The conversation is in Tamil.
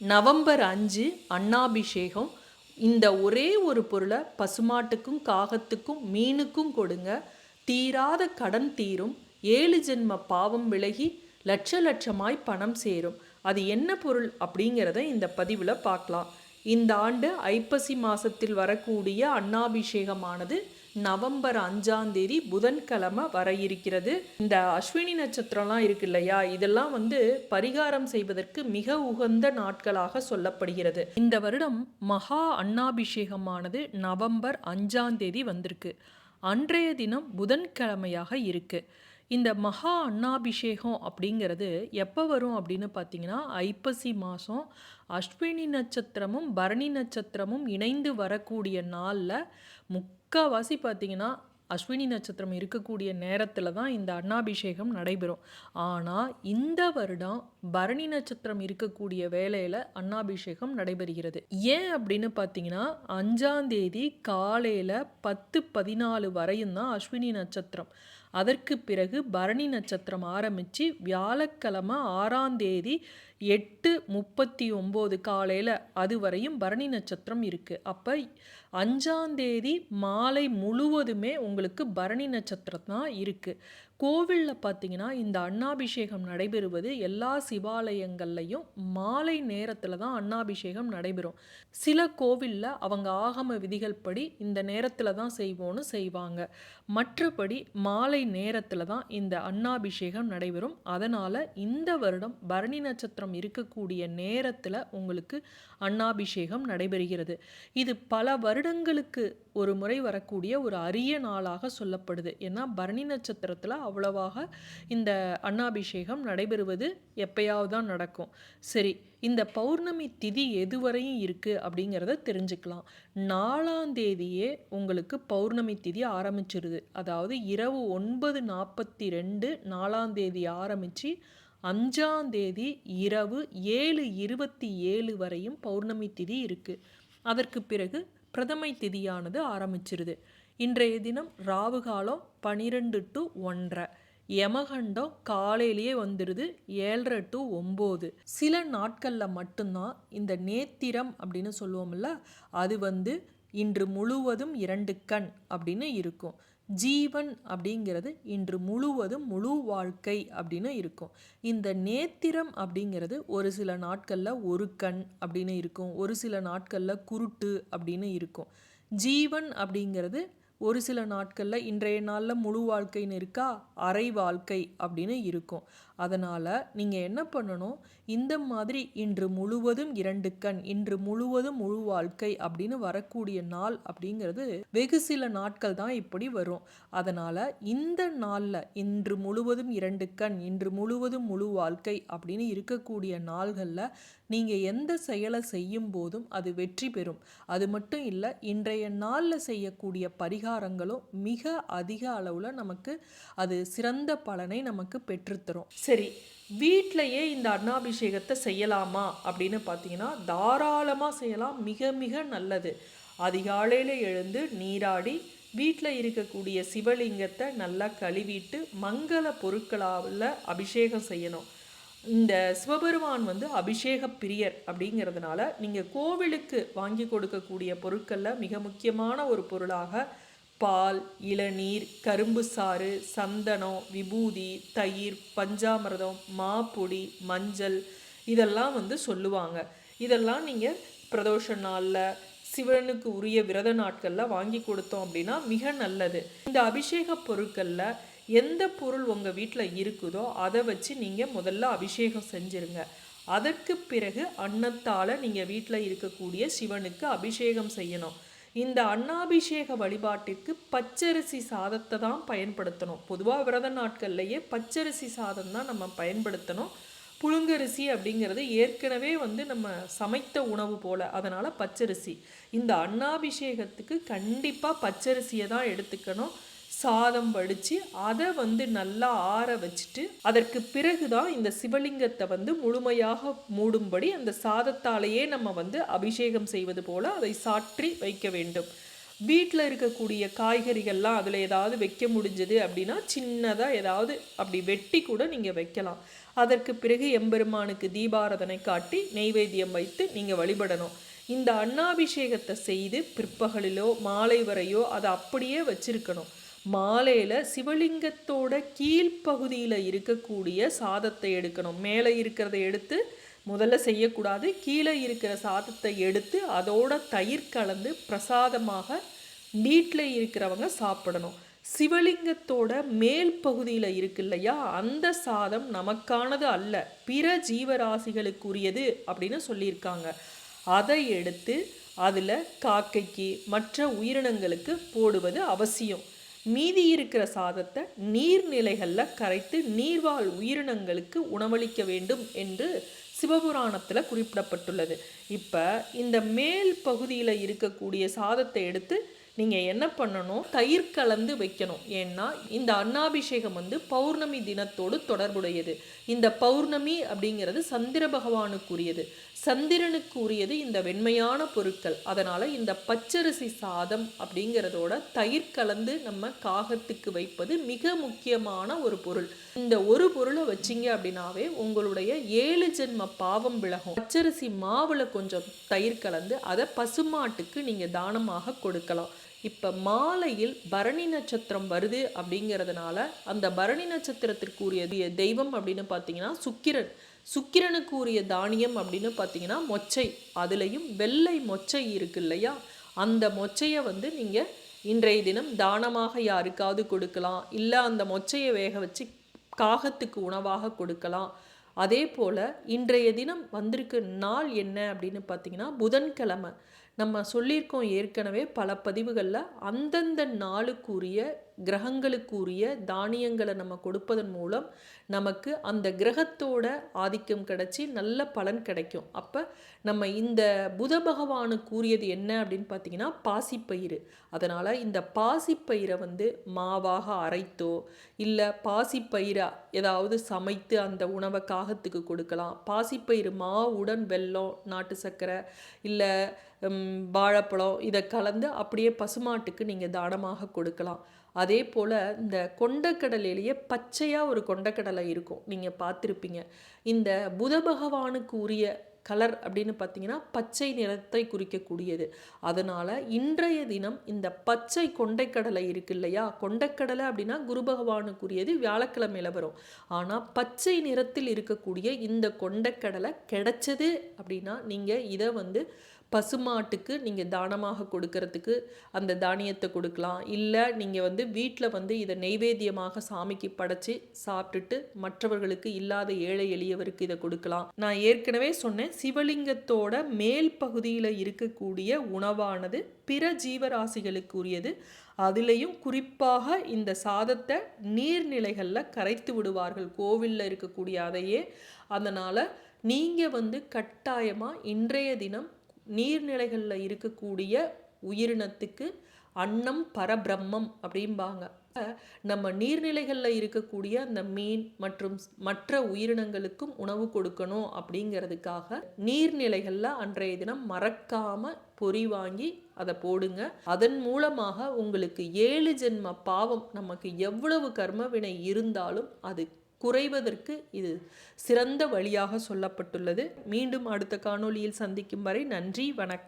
நவம்பர் அஞ்சு அன்னாபிஷேகம். இந்த ஒரே ஒரு பொருளை பசுமாட்டுக்கும் காகத்துக்கும் மீனுக்கும் கொடுங்க. தீராத கடன் தீரும். ஏழு ஜென்ம பாவம் விலகி லட்ச லட்சமாய் பணம் சேரும். அது என்ன பொருள் அப்படிங்கிறத இந்த பதிவில் பார்க்கலாம். இந்த ஆண்டு ஐப்பசி மாதத்தில் வரக்கூடிய அன்னாபிஷேகமானது நவம்பர் அஞ்சாம் தேதி புதன்கிழமை வர இருக்கிறது. இந்த அஸ்வினி நட்சத்திரம்லாம் இருக்கு இல்லையா? இதெல்லாம் வந்து பரிகாரம் செய்வதற்கு மிக உகந்த நாட்களாக சொல்லப்படுகிறது. இந்த வருடம் மகா அன்னாபிஷேகமானது நவம்பர் அஞ்சாம் தேதி வந்திருக்கு. அன்றைய தினம் புதன்கிழமையாக இருக்கு. இந்த மகா அன்னாபிஷேகம் அப்படிங்கிறது எப்போ வரும் அப்படின்னு பார்த்தீங்கன்னா ஐப்பசி மாதம் அஸ்வினி நட்சத்திரமும் பரணி நட்சத்திரமும் இணைந்து வரக்கூடிய நாளில் முக்கால்வாசி பார்த்தீங்கன்னா அஸ்வினி நட்சத்திரம் இருக்கக்கூடிய நேரத்தில் தான் இந்த அன்னாபிஷேகம் நடைபெறும். ஆனால் இந்த வருடம் பரணி நட்சத்திரம் இருக்கக்கூடிய வேலையில் அன்னாபிஷேகம் நடைபெறுகிறது. ஏன் அப்படின்னு பார்த்தீங்கன்னா அஞ்சாந்தேதி காலையில் பத்து பதினாலு வரையும் தான் அஸ்வினி நட்சத்திரம். அதற்கு பிறகு பரணி நட்சத்திரம் ஆரம்பித்து வியாழக்கிழமை ஆறாம் தேதி எட்டு முப்பத்தி ஒம்பது காலையில் அது வரையும் பரணி நட்சத்திரம் இருக்குது அப்போ அஞ்சாந்தேதி மாலை முழுவதுமே உங்களுக்கு பரணி நட்சத்திரம் தான் இருக்குது கோவிலில் பார்த்தீங்கன்னா இந்த அன்னாபிஷேகம் நடைபெறுவது எல்லா சிவாலயங்கள்லையும் மாலை நேரத்தில் தான் அன்னாபிஷேகம் நடைபெறும். சில கோவிலில் அவங்க ஆகம விதிகள் படி இந்த நேரத்தில் தான் செய்வோன்னு செய்வாங்க. மற்றபடி மாலை நேரத்தில் தான் இந்த அன்னாபிஷேகம் நடைபெறும். அதனால் இந்த வருடம் பரணி நட்சத்திரம் இருக்கக்கூடிய நேரத்தில் உங்களுக்கு அன்னாபிஷேகம் நடைபெறுகிறது. இது பல வருடங்களுக்கு ஒரு முறை வரக்கூடிய ஒரு அரிய நாளாக சொல்லப்படுது. ஏன்னா பரணி நட்சத்திரத்தில் அவ்வளவாக இந்த அன்னாபிஷேகம் நடைபெறுவது எப்பயாவது தான் நடக்கும். சரி இந்த பௌர்ணமி திதி எதுவரையும் இருக்குது அப்படிங்கிறத தெரிஞ்சுக்கலாம். நாலாம் தேதியே உங்களுக்கு பௌர்ணமி திதி ஆரம்பிச்சிருது. அதாவது இரவு ஒன்பது நாற்பத்தி ரெண்டு நாலாம் தேதி ஆரம்பித்து அஞ்சாம் தேதி இரவு ஏழு இருபத்தி ஏழு வரையும் பௌர்ணமி திதி இருக்குது அதற்கு பிறகு பிரதமை திதியானது ஆரம்பிச்சிருது. இன்றைய தினம் ராவு காலம் பனிரெண்டு டு ஒன்றரை யமகண்டம் காலையிலேயே வந்துடுது ஏழரை டு ஒம்பது. சில நாட்களில் மட்டும்தான் இந்த நேத்திரம் அப்படின்னு சொல்லுவோம்ல அது வந்து இன்று முழுவதும் இரண்டு கண் அப்படின்னு இருக்கும். ஜீவன் அப்படிங்கிறது இன்று முழுவதும் முழு வாழ்க்கை அப்படின்னு இருக்கும். இந்த நேத்திரம் அப்படிங்கிறது ஒரு சில நாட்களில் ஒரு கண் அப்படின்னு இருக்கும். ஒரு சில நாட்களில் குருட்டு அப்படின்னு இருக்கும். ஜீவன் அப்படிங்கிறது ஒரு சில நாட்களில் இன்றைய நாளில் முழு வாழ்க்கைன்னு இருக்கா? அரை வாழ்க்கை அப்படின்னு இருக்கும். அதனால் நீங்கள் என்ன பண்ணணும்? இந்த மாதிரி இன்று முழுவதும் இரண்டு கண் இன்று முழுவதும் முழு வாழ்க்கை அப்படின்னு வரக்கூடிய நாள் அப்படிங்கிறது வெகு சில நாட்கள் தான் இப்படி வரும். அதனால் இந்த நாளில் இன்று முழுவதும் இரண்டு கண் இன்று முழுவதும் முழு வாழ்க்கை அப்படின்னு இருக்கக்கூடிய நாள்களில் நீங்கள் எந்த செயலை செய்யும் போதும் அது வெற்றி பெறும். அது மட்டும் இல்லை இன்றைய நாளில் செய்யக்கூடிய பரிகாரங்களும் மிக அதிக அளவில் நமக்கு அது சிறந்த பலனை நமக்கு பெற்றுத்தரும் சரி வீட்டிலையே இந்த அன்னாபிஷேகத்தை செய்யலாமா? அப்படின்னு பார்த்தீங்கன்னா தாராளமாக செய்யலாம். மிக மிக நல்லது. அதிகாலையில் எழுந்து நீராடி வீட்டில் இருக்கக்கூடிய சிவலிங்கத்தை நல்லா கழுவிட்டு மங்கள பொருட்களால் அபிஷேகம் செய்யணும். இந்த சிவபெருமான் வந்து அபிஷேக பிரியர் அப்படிங்கிறதுனால நீங்கள் கோவிலுக்கு வாங்கி கொடுக்கக்கூடிய பொருட்களில் மிக முக்கியமான ஒரு பொருளாக பால் இளநீர் கரும்பு சாறு சந்தனம் விபூதி தயிர் பஞ்சாமிரதம் மாப்பொடி மஞ்சள் இதெல்லாம் வந்து சொல்லுவாங்க. இதெல்லாம் நீங்கள் பிரதோஷ நாளில் சிவனுக்கு உரிய விரத நாட்களில் வாங்கி கொடுத்தோம் அப்படின்னா மிக நல்லது. இந்த அபிஷேக பொருட்களில் எந்த பொருள் உங்கள் வீட்டில் இருக்குதோ அதை வச்சு நீங்கள் முதல்ல அபிஷேகம் செஞ்சுருங்க. அதற்கு பிறகு அன்னத்தால் நீங்கள் வீட்டில் இருக்கக்கூடிய சிவனுக்கு அபிஷேகம் செய்யணும். இந்த அன்னாபிஷேக வழிபாட்டிற்கு பச்சரிசி சாதத்தை தான் பயன்படுத்தணும். பொதுவாக விரத நாட்கள்லையே பச்சரிசி சாதம் தான் நம்ம பயன்படுத்தணும். புழுங்கரிசி அப்படிங்கிறது ஏற்கனவே வந்து நம்ம சமைத்த உணவு போல். அதனால் பச்சரிசி. இந்த அன்னாபிஷேகத்துக்கு கண்டிப்பாக பச்சரிசியை தான் எடுத்துக்கணும். சாதம் வடித்து அதை வந்து நல்லா ஆற வச்சுட்டு அதற்கு பிறகு தான் இந்த சிவலிங்கத்தை வந்து முழுமையாக மூடும்படி அந்த சாதத்தாலேயே நம்ம வந்து அபிஷேகம் செய்வது போல் அதை சாற்றி வைக்க வேண்டும். வீட்டில் இருக்கக்கூடிய காய்கறிகள்லாம் அதில் ஏதாவது வைக்க முடிஞ்சது அப்படின்னா சின்னதாக ஏதாவது அப்படி வெட்டி கூட நீங்கள் வைக்கலாம். அதற்கு பிறகு எம்பெருமானுக்கு தீபாரதனை காட்டி நெய்வேத்தியம் வைத்து நீங்கள் வழிபடணும். இந்த அன்னாபிஷேகத்தை செய்து பிற்பகலிலோ மாலை வரையோ அதை அப்படியே வச்சிருக்கணும். மாலையில் சிவலிங்கத்தோட கீழ்ப்பகுதியில் இருக்கக்கூடிய சாதத்தை எடுக்கணும். மேலே இருக்கிறத எடுத்து முதல்ல செய்யக்கூடாது. கீழே இருக்கிற சாதத்தை எடுத்து அதோட தயிர் கலந்து பிரசாதமாக நீட்டில் இருக்கிறவங்க சாப்பிடணும். சிவலிங்கத்தோட மேல் பகுதியில் இருக்கு இல்லையா? அந்த சாதம் நமக்கானது அல்ல. பிற ஜீவராசிகளுக்குரியது அப்படின்னு சொல்லியிருக்காங்க. அதை எடுத்து அதில் காக்கைக்கு மற்ற உயிரினங்களுக்கு போடுவது அவசியம். மீதி இருக்கிற சாதத்தை நீர்நிலைகளில் கரைத்து நீர்வாழ் உயிரினங்களுக்கு உணவளிக்க வேண்டும் என்று சிவபுராணத்தில் குறிப்பிடப்பட்டுள்ளது. இப்போ இந்த மேல் பகுதியில் இருக்கக்கூடிய சாதத்தை எடுத்து நீங்கள் என்ன பண்ணணும்? தயிர் கலந்து வைக்கணும். ஏன்னா இந்த அன்னாபிஷேகம் வந்து பௌர்ணமி தினத்தோடு தொடர்புடையது. இந்த பௌர்ணமி அப்படிங்கிறது சந்திர பகவானுக்குரியது. சந்திரனுக்கு உரியது இந்த வெண்மையான பொருட்கள். அதனால் இந்த பச்சரிசி சாதம் அப்படிங்கிறதோட தயிர் கலந்து நம்ம காகத்துக்கு வைப்பது மிக முக்கியமான ஒரு பொருள். இந்த ஒரு பொருளை வச்சிங்க அப்படின்னாவே உங்களுடைய ஏழு ஜென்ம பாவம் விலகும். பச்சரிசி மாவில் கொஞ்சம் தயிர் கலந்து அதை பசுமாட்டுக்கு நீங்கள் தானமாக கொடுக்கலாம். இப்போ மாலையில் பரணி நட்சத்திரம் வருது அப்படிங்கிறதுனால அந்த பரணி நட்சத்திரத்திற்குரிய தெய்வம் அப்படின்னு பார்த்தீங்கன்னா சுக்கிரன். சுக்கிரனுக்கு உரிய தானியம் அப்படின்னு பார்த்தீங்கன்னா மொச்சை. அதுலேயும் வெள்ளை மொச்சை இருக்கு இல்லையா? அந்த மொச்சையை வந்து நீங்கள் இன்றைய தினம் தானமாக யாருக்காவது கொடுக்கலாம். இல்லை அந்த மொச்சையை வேக வச்சு காகத்துக்கு உணவாக கொடுக்கலாம். அதே போல் இன்றைய தினம் வந்திருக்க நாள் என்ன அப்படின்னு பார்த்தீங்கன்னா புதன்கிழமை. நம்ம சொல்லியிருக்கோம் ஏற்கனவே பல பதிவுகளில் அந்தந்த நாளுக்குரிய கிரகங்களுக்குரிய தானியங்களை நம்ம கொடுப்பதன் மூலம் நமக்கு அந்த கிரகத்தோட ஆதிக்கம் கிடச்சி நல்ல பலன் கிடைக்கும். அப்போ நம்ம இந்த புத பகவானு கூறியது என்ன அப்படின்னு பார்த்தீங்கன்னா பாசிப்பயிறு. அதனால் இந்த பாசிப்பயிரை வந்து மாவாக அரைத்தோ இல்லை பாசிப்பயிரை ஏதாவது சமைத்து அந்த உணவை காகத்துக்கு கொடுக்கலாம். பாசிப்பயிறு மாவுடன் வெல்லம் நாட்டு சர்க்கரை இல்லை வாழைப்பழம் இதை கலந்து அப்படியே பசுமாட்டுக்கு நீங்கள் தானமாக கொடுக்கலாம். அதே போல் இந்த கொண்டக்கடலையிலேயே பச்சையாக ஒரு கொண்டக்கடலை இருக்கும். நீங்கள் பார்த்துருப்பீங்க. இந்த புத பகவானுக்கு உரிய கலர் அப்படின்னு பார்த்தீங்கன்னா பச்சை நிறத்தை குறிக்கக்கூடியது. அதனால் இன்றைய தினம் இந்த பச்சை கொண்டைக்கடலை இருக்கு இல்லையா? கொண்டைக்கடலை அப்படின்னா குரு பகவானுக்குரியது வியாழக்கிழமையில் வரும். ஆனால் பச்சை நிறத்தில் இருக்கக்கூடிய இந்த கொண்டைக்கடலை கிடைச்சது அப்படின்னா நீங்கள் இதை வந்து பசுமாட்டுக்கு நீங்கள் தானமாக கொடுக்கறதுக்கு அந்த தானியத்தை கொடுக்கலாம். இல்லை நீங்கள் வந்து வீட்டில் வந்து இதை நெய்வேத்தியமாக சாமிக்கு படைச்சி சாப்பிட்டுட்டு மற்றவர்களுக்கு இல்லாத ஏழை எளியவருக்கு இதை கொடுக்கலாம். நான் ஏற்கனவே சொன்னேன் சிவலிங்கத்தோட மேல் பகுதியில் இருக்கக்கூடிய உணவானது பிற ஜீவராசிகளுக்கு உரியது அதுலேயும் குறிப்பாக இந்த சாதத்தை நீர்நிலைகளில் கரைத்து விடுவார்கள். கோவிலில் இருக்கக்கூடிய அதையே. அதனால் நீங்கள் வந்து கட்டாயமாக இன்றைய தினம் நீர்நிலைகளில் இருக்கக்கூடிய உயிரினத்துக்கு அன்னம் பரபிரம்மம் அப்படிம்பாங்க. நம்ம நீர்நிலைகளில் இருக்கக்கூடிய அந்த மீன் மற்றும் மற்ற உயிரினங்களுக்கும் உணவு கொடுக்கணும் அப்படிங்கிறதுக்காக நீர்நிலைகளில் அன்றைய தினம் மறக்காம பொறி வாங்கி அதை போடுங்க. அதன் மூலமாக உங்களுக்கு ஏழு ஜென்ம பாவம் நமக்கு எவ்வளவு கர்மவினை இருந்தாலும் அது குறைவதற்கு இது சிறந்த வழியாக சொல்லப்பட்டுள்ளது. மீண்டும் அடுத்த காணொளியில் சந்திக்கும் வரை நன்றி வணக்கம்.